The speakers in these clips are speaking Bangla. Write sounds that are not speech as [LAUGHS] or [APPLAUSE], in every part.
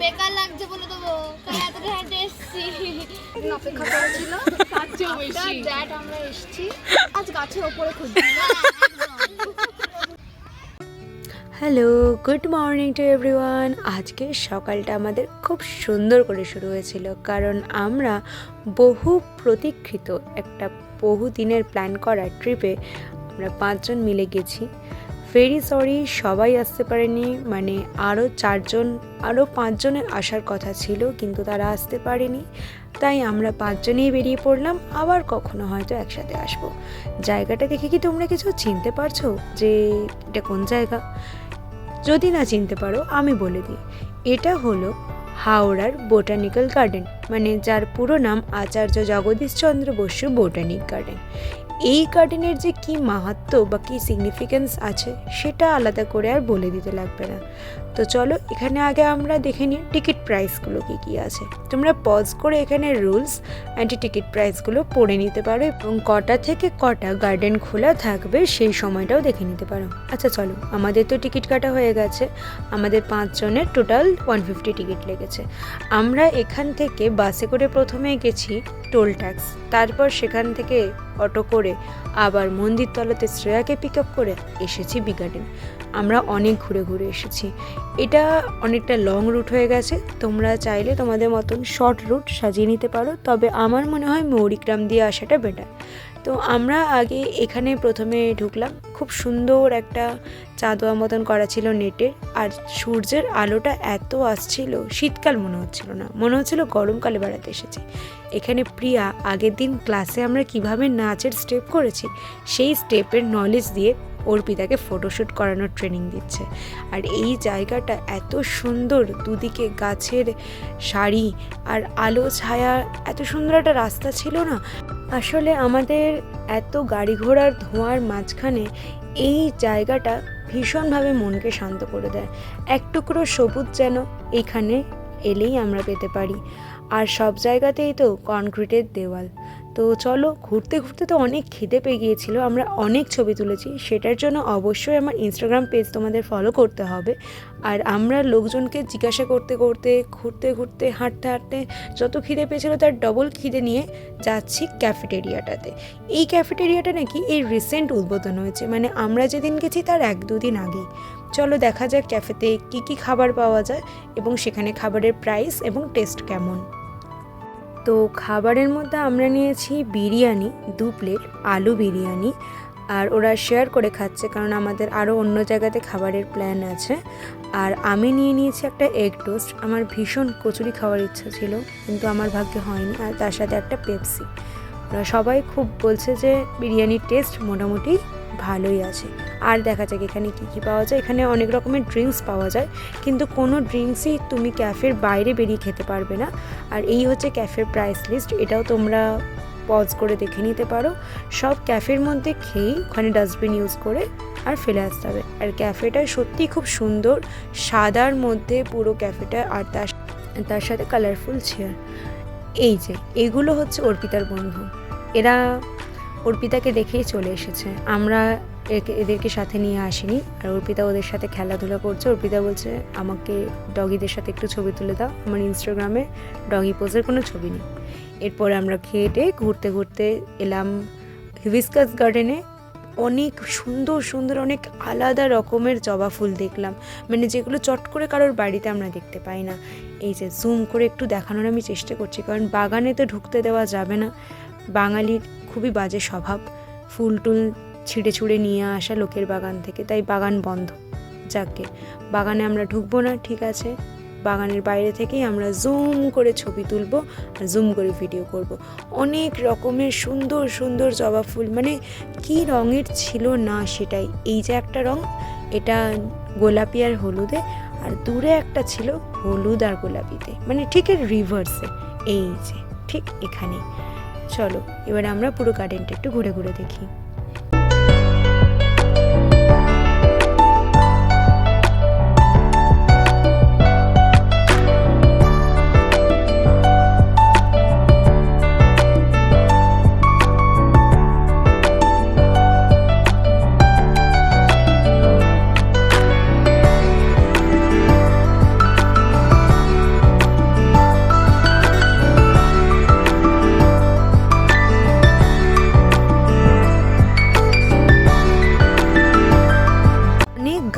বেকার লাগছে বলে দেবো কারণ এতটা হেঁটে এসছি। অপেক্ষা করেছিল তার চেয়েও বেশি। দ্যাট আমরা এসেছি। আজ গাছের ওপরে খুঁজছি। Hello good morning to everyone. আজকে সকালটা আমাদের খুব সুন্দর করে শুরু হয়েছিল কারণ আমরা বহু প্রতীক্ষিত একটা বহু দিনের প্ল্যান করা ট্রিপে আমরা পাঁচজন মিলে গেছি। ভেরি সরি সবাই আসতে পারেনি। মানে আরও চারজন আরও পাঁচজনের আসার কথা ছিল, কিন্তু তারা আসতে পারেনি। তাই আমরা পাঁচজনেই বেরিয়ে পড়লাম, আবার কখনো হয়তো একসাথে আসব। জায়গাটা দেখে কি তোমরা কিছু চিনতে পারছ যে এটা কোন জায়গা? যদি না চিনতে পারো, আমি বলে দিই। এটা হলো হাওড়ার বোটানিক্যাল গার্ডেন মানে যার পুরো নাম আচার্য জগদীশচন্দ্র বসু বোটানিক গার্ডেন। এই গার্ডেনের যে কি মাহাত্ম বা কী সিগনিফিক্যান্স আছে, সেটা আলাদা করে আর বলে দিতে লাগবে না। তো চলো, এখানে আগে আমরা দেখে নিই টিকিট প্রাইসগুলো কী কী আছে। তোমরা পজ করে এখানে রুলস অ্যান্ড টিকিট প্রাইসগুলো পড়ে নিতে পারো এবং কটা থেকে কটা গার্ডেন খোলা থাকবে সেই সময়টাও দেখে নিতে পারো। আচ্ছা চলো, আমাদের তো টিকিট কাটা হয়ে গেছে। আমাদের পাঁচজনের টোটাল ওয়ান ফিফটি টিকিট লেগেছে। আমরা এখান থেকে বাসে করে প্রথমে গেছি টোল ট্যাক্স তারপর সেখান থেকে অটো করে আবার মন্দির তলাতে শ্রেয়াকে পিক আপ করে এসেছি বি গার্ডেন আমরা অনেক ঘুরে ঘুরে এসেছি। এটা অনেকটা লং রুট হয়ে গেছে। তোমরা চাইলে তোমাদের মতন শর্ট রুট সাজিয়ে নিতে পারো। তবে আমার মনে হয় মৌরিক্রাম দিয়ে আসাটা বেটার তো আমরা আগে এখানে প্রথমে ঢুকলাম। খুব সুন্দর একটা চাঁদোয়া মতন করা ছিল নেটের, আর সূর্যের আলোটা এত আসছিল, শীতকাল মনে হচ্ছিল না, মনে হচ্ছিল গরমকালে বেড়াতে এসেছে। এখানে প্রিয়া আগের দিন ক্লাসে আমরা কীভাবে নাচের স্টেপ করেছি, সেই স্টেপের নলেজ দিয়ে অর্পিতাকে ফটোশ্যুট করানোর ট্রেনিং দিচ্ছে। আর এই জায়গাটা এত সুন্দর, দুদিকে গাছের শাড়ি আর আলো ছায়া, এত সুন্দর একটা রাস্তা ছিল না? আসলে আমাদের এত গাড়ি ঘোড়ার ধোঁয়ার মাঝখানে এই জায়গাটা ভীষণভাবে মনকে শান্ত করে দেয়। এক টুকরো সবুজ যেন এখানে এলেই আমরা পেতে পারি। আর সব জায়গাতেই তো কনক্রিটের দেওয়াল। তো চলো, ঘুরতে ঘুরতে তো অনেক খিদে পেয়ে গিয়েছিল, আমরা অনেক ছবি তুলেছি। সেটার জন্য অবশ্যই আমার ইনস্টাগ্রাম পেজ তোমাদের ফলো করতে হবে। আর আমরা লোকজনকে জিজ্ঞাসা করতে করতে, ঘুরতে ঘুরতে, হাঁটতে হাঁটতে যত খিদে পেয়েছিল তার ডবল খিদে নিয়ে যাচ্ছি ক্যাফেটেরিয়াটাতে এই ক্যাফেটেরিয়াটা নাকি এই রিসেন্ট উদ্বোধন হয়েছে মানে আমরা যেদিন গেছি তার এক দুদিন আগেই। চলো দেখা যাক ক্যাফেতে কী কী খাবার পাওয়া যায় এবং সেখানে খাবারের প্রাইস এবং টেস্ট কেমন। তো খাবারের মধ্যে আমরা নিয়েছি বিরিয়ানি, দু প্লেট আলু বিরিয়ানি আর ওরা শেয়ার করে খাচ্ছে কারণ আমাদের আরও অন্য জায়গাতে খাবারের প্ল্যান আছে। আর আমি নিয়ে নিয়েছি একটা এগ টোস্ট আমার ভীষণ কচুরি খাওয়ার ইচ্ছা ছিল কিন্তু আমার ভাগ্যে হয়নি আর তার সাথে একটা পেপসি ওরা সবাই খুব বলছে যে বিরিয়ানির টেস্ট মোটামুটি ভালোই আছে। আর দেখা যাক এখানে কী কী পাওয়া যায়। এখানে অনেক রকমের ড্রিঙ্কস পাওয়া যায়, কিন্তু কোনো ড্রিঙ্কসই তুমি ক্যাফের বাইরে বেরিয়ে খেতে পারবে না। আর এই হচ্ছে ক্যাফের প্রাইস লিস্ট এটাও তোমরা পজ করে দেখে নিতে পারো। সব ক্যাফের মধ্যে খেয়েই ওখানে ডাস্টবিন ইউজ করে আর ফেলে আসতে হবে। আর ক্যাফেটা সত্যি খুব সুন্দর, সাদার মধ্যে পুরো ক্যাফেটা আর তার তার সাথে কালারফুল চেয়ার এই যে, এগুলো হচ্ছে অর্পিতার বন্ধু। এরা অর্পিতাকে দেখেই চলে এসেছে। আমরা এদেরকে সাথে নিয়ে আসিনি। আর অর্পিতা ওদের সাথে খেলাধুলা করছে। অর্পিতা বলছে, আমাকে ডগিদের সাথে একটু ছবি তুলে দাও। আমার ইনস্টাগ্রামে ডগি পোজের কোনো ছবি নেই। এরপর আমরা খেয়ে ঘুরতে ঘুরতে এলাম হিবিস্কাস গার্ডেনে অনেক সুন্দর সুন্দর, অনেক আলাদা রকমের জবা ফুল দেখলাম। মানে যেগুলো চট করে কারোর বাড়িতে আমরা দেখতে পাই না। এই যে জুম করে একটু দেখানোর আমি চেষ্টা করছি, কারণ বাগানে তো ঢুকতে দেওয়া যাবে না। বাঙালির খুবই বাজে স্বভাব। ফুল টুল ছিঁড়ে ছুঁড়ে নিয়ে আসা লোকের বাগান থেকে। তাই বাগান বন্ধ। যাকে বাগানে আমরা ঢুকবো না, ঠিক আছে? বাগানের বাইরে থেকেই আমরা জুম করে ছবি তুলবো আর জুম করে ভিডিও করব। অনেক রকমের সুন্দর সুন্দর জবা ফুল মানে কি রঙের ছিল না সেটাই। এই যে একটা রং, এটা গোলাপি আর হলুদে, আর দূরে একটা ছিল হলুদ আর গোলাপিতে। মানে ঠিক এর রিভার্সে এই যে, ঠিক এখানে চলো, এবার আমরা পুরো গার্ডেনটা একটু ঘুরে ঘুরে দেখি।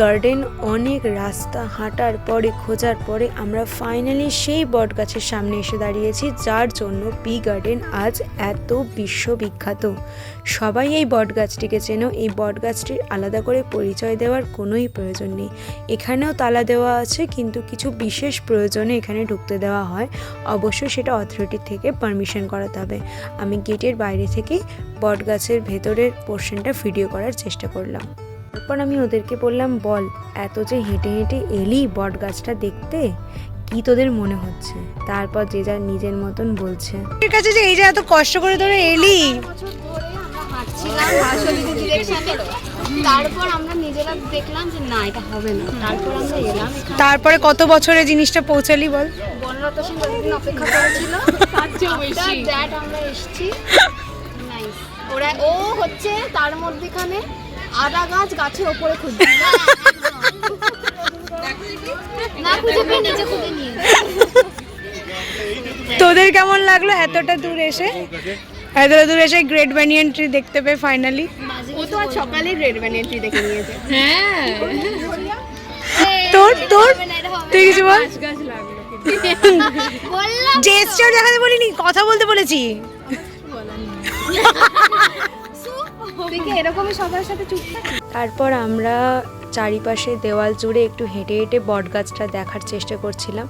গার্ডেন অনেক রাস্তা হাঁটার পরে, খোঁজার পরে আমরা ফাইনালি সেই বট গাছের সামনে এসে দাঁড়িয়েছি, যার জন্য পি গার্ডেন আজ এত বিশ্ববিখ্যাত। সবাই এই বট গাছটিকে চেনো, এই বট গাছটির আলাদা করে পরিচয় দেওয়ার কোনোই প্রয়োজন নেই। এখানেও তালা দেওয়া আছে, কিন্তু কিছু বিশেষ প্রয়োজনে এখানে ঢুকতে দেওয়া হয়। অবশ্যই সেটা অথরিটি থেকে পারমিশন করাতে হবে। আমি গেটের বাইরে থেকে বট গাছের ভেতরের পোর্শনটা ভিডিও করার চেষ্টা করলাম। তারপর আমি ওদেরকে বললাম বল এত যে হেঁটে হেঁটে এলি বট গাছটা দেখতে? কি তোদের মনে হচ্ছে? তারপর যে যা নিজের মতন বলছে ঠিক আছে যে এই যে এত কষ্ট করে ধরে এলি। তারপর আমরা নিজেরা দেখলাম যে না এটা হবে না তারপর আমরা এলাম তারপরে কত বছরে জিনিসটা পৌঁছালি বল? বনলতা সিং যতদিন অপেক্ষা করেছিল তার চেয়েও বেশি আমরা এসেছি ওরা ও হচ্ছে তার মধ্যেখানে আদা গাছ গাছের ওপরে খুঁজছে। না খুঁজে পেয়ে নিজে খুঁজে নিয়ে তোদের কেমন লাগল এতটা দূর এসে? এতটা দূর এসে গ্রেট ব্যানিয়ান ট্রি দেখতে পেয়ে ফাইনালি ও তো আজ সকালে গ্রেট রেড ব্যানিয়ানটি দেখে নিয়েছে। হ্যাঁ। তোর তোর? হবে না, এটা হবে তুই কিছু বল? জেস্টার দেখাতে বলিনি কথা বলতে বলেছি। এরকমই সবার সাথে চুপ তারপর আমরা চারিপাশে দেওয়াল জুড়ে একটু হেঁটে হেঁটে বটগাছটা দেখার চেষ্টা করছিলাম।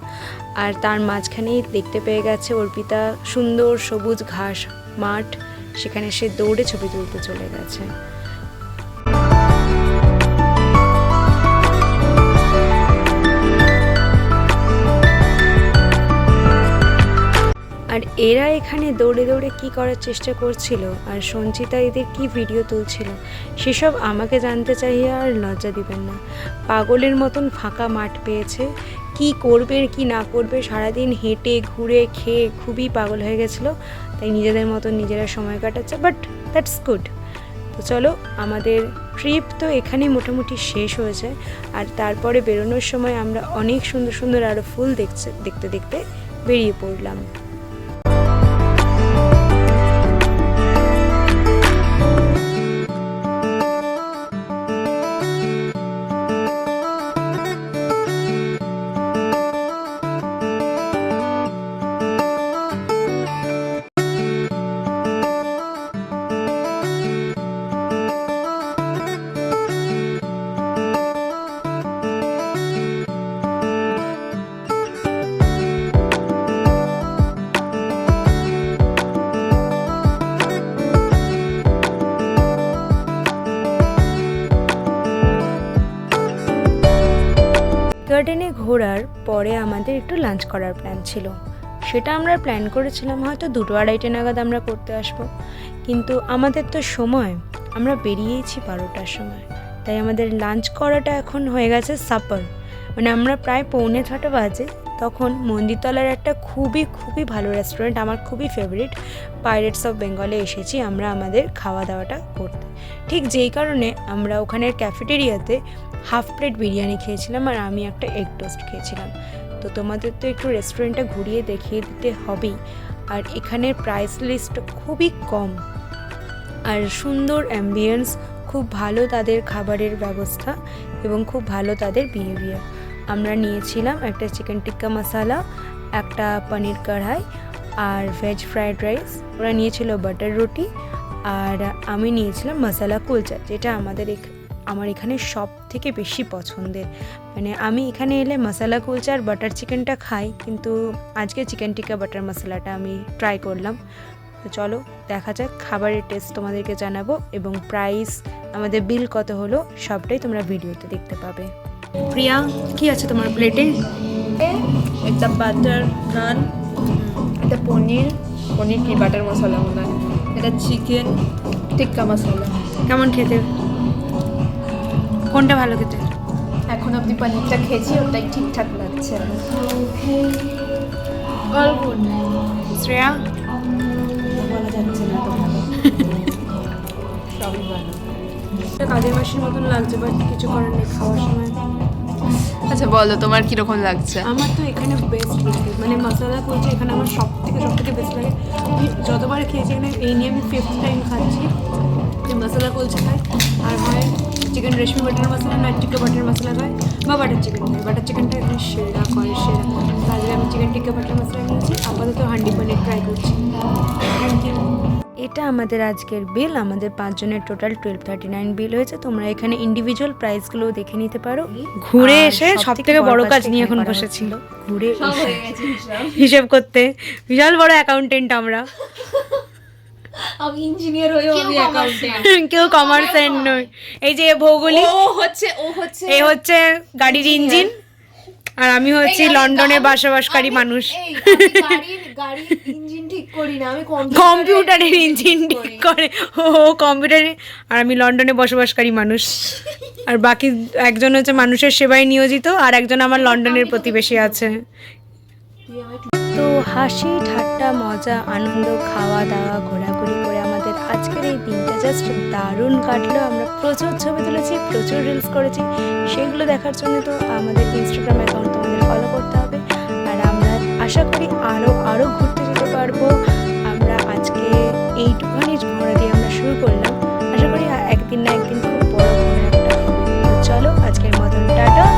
আর তার মাঝখানেই দেখতে পেয়ে গেছে অর্পিতা সুন্দর সবুজ ঘাস মাঠ, সেখানে সে দৌড়ে ছবি তুলতে চলে গেছে। আর এরা এখানে দৌড়ে দৌড়ে কি করার চেষ্টা করছিল? আর সঞ্চিতা এদের কি ভিডিও তুলছিল? সেসব আমাকে জানতে চাইয়ে আর লজ্জা দিবেন না। পাগলের মতন ফাঁকা মাঠ পেয়েছে। কি করবে, কি না করবে, সারাদিন হেঁটে, ঘুরে, খেয়ে খুবই পাগল হয়ে গেছিল। তাই নিজেদের মতন নিজেরা সময় কাটাচ্ছে বাট দ্যাটস গুড তো চলো, আমাদের ট্রিপ তো এখানেই মোটামুটি শেষ হয়েছে আর তারপরে বেরোনোর সময় আমরা অনেক সুন্দর সুন্দর আরও ফুল দেখছে, দেখতে দেখতে বেরিয়ে পড়লাম। একটু লাঞ্চ করার প্ল্যান ছিল। সেটা আমরা প্ল্যান করেছিলাম, হয়তো দুটো আড়াইটে নাগাদ আমরা করতে আসব। কিন্তু আমাদের তো সময়, আমরা বেরিয়েছি বারোটার সময়। তাই আমাদের লাঞ্চ করাটা এখন হয়ে গেছে সাপার মানে আমরা প্রায় পৌনে ছটা বাজে, তখন মন্দিরতলার একটা খুবই খুবই ভালো রেস্টুরেন্ট আমার খুবই ফেভারিট পাইরেটস অফ বেঙ্গলে এসেছি আমরা আমাদের খাওয়া দাওয়াটা করতে। ঠিক যেই কারণে আমরা ওখানের ক্যাফেটেরিয়াতে হাফ প্লেট বিরিয়ানি খেয়েছিলাম আর আমি একটা এগ টোস্ট খেয়েছিলাম। তোমাদের তো একটু রেস্টুরেন্টটা ঘুরিয়ে দেখিয়ে দিতে হবেই। আর এখানের প্রাইস লিস্ট খুবই কম। আর সুন্দর অ্যাম্বিয়েন্স খুব ভালো তাদের খাবারের ব্যবস্থা এবং খুব ভালো তাদের বিহেভিয়ার আমরা নিয়েছিলাম একটা চিকেন টিক্কা মশালা একটা পনির কড়াই আর ভেজ ফ্রাইড রাইস ওরা নিয়েছিল বাটার রুটি আর আমি নিয়েছিলাম মশালা কুলচা যেটা আমাদের এখ- আমার এখানে সব থেকে বেশি পছন্দের। মানে আমি এখানে এলে মশালা কুলচা আর বাটার চিকেনটা খাই কিন্তু আজকে চিকেন টিক্কা বাটার মশলাটা আমি ট্রাই করলাম। তো চলো দেখা যাক খাবারের টেস্ট তোমাদেরকে জানাব এবং প্রাইস আমাদের বিল কত হলো সবটাই তোমরা ভিডিওতে দেখতে পাবে। প্রিয়া কি আছে তোমার প্লেটে একটা বাটার নান একটা পনির। পনির কি? বাটার মশলা মনে হয়। এটা চিকেন টিক্কা মশলা। কেমন খেতে? কোনটা ভালো খেতে? এখন অবধি পনিরটা খেয়েছি ওটাই ঠিকঠাক লাগছে। অল শ্রেয়া? বলা যাচ্ছে না তো ভালো। সবই ভালো। কাজের মাসির মতন লাগছে বাট কিছু করার নেই খাওয়ার সময়। আচ্ছা বলো তোমার কীরকম লাগছে? আমার তো এখানে বেস্ট লাগে। মানে মশলা কুলচা এখানে আমার সব থেকে সব থেকে বেস্ট লাগে যতবার খেয়েছি এখানে এই নিয়ে আমি ফিফথ টাইম খাচ্ছি যে মশলা কুলচা খাই। আর হয় চিকেন রেশমি বাটার মশলা না টিক্কা বাটার মশলা খাই বা বাটার চিকেন খাই বাটার চিকেনটা এখানে সেরা করে সেরা তাহলে আমি চিকেন টিক্কা বাটার মশলা নিয়েছি আপাতত হান্ডি পনির ট্রাই করছি থ্যাংক ইউ এটা আমাদের আজকের বিল আমাদের পাঁচজনের total twelve thirty nine bill হয়েছে তোমরা এখানে ইন্ডিভিজুয়াল প্রাইসগুলো দেখে নিতে পারো ঘুরে এসে সব থেকে বড় কাজ নিয়ে এখন বসেছিল ঘুরে এসে হিসেব করতে। বিশাল বড় অ্যাকাউন্টেন্ট আমরা। আমি ইঞ্জিনিয়ার হয়েও আমি অ্যাকাউন্টেন্ট কেউ কমার্সের নয়। এই যে ভৌগোলিক ও হচ্ছে ও হচ্ছে এই হচ্ছে গাড়ির ইঞ্জিন আর আমি হচ্ছি লন্ডনে বসবাসকারী মানুষ। এই আমি গাড়ির গাড়ির ইঞ্জিন ঠিক করি না আমি কম্পিউটারের [LAUGHS] ইঞ্জিন ঠিক করে। ও কম্পিউটারে আর আমি লন্ডনে বসবাসকারী মানুষ। আর বাকি একজন হচ্ছে মানুষের সেবায় নিয়োজিত আর একজন আমার লন্ডনের প্রতিবেশী আছে। তো হাসি, ঠাট্টা, মজা, আনন্দ খাওয়া দাওয়া ঘোরাঘুরি করে আমাদের আজকের এই দিনটা জাস্ট দারুণ কাটলো। আমরা প্রচুর ছবি তুলেছি, প্রচুর রিলস করেছি। সেগুলো দেখার জন্য তো আমাদের ইনস্টাগ্রাম অ্যাকাউন্ট তোমাদের ফলো করতে হবে। আর আমরা আশা করি আরও আরও ঘুরতে যেতে পারব। আমরা আজকে এইটুখানি ঘোরা দিয়ে আমরা শুরু করলাম। আশা করি একদিন না একদিন খুব বড় একটা চলো আজকের মতন, টাটা!